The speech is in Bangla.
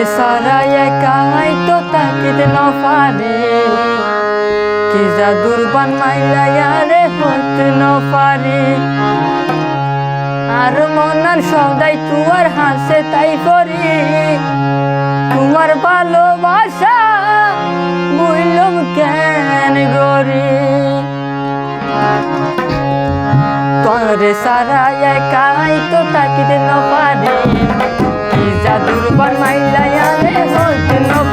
তোরে সারা একাই তো তাকিতে ন পারে কি জাদুর বান মাইলাইয়া রে হতে ন পারে আর মনার সদাই তুয়ার হাসে তাই করি তোমার ভালোবাসা বুঝলুম কেন গরি তোরে সারা একাই তো তাকিতে ন পারে। রূপার মাইলায় আনে বৈষ্ণব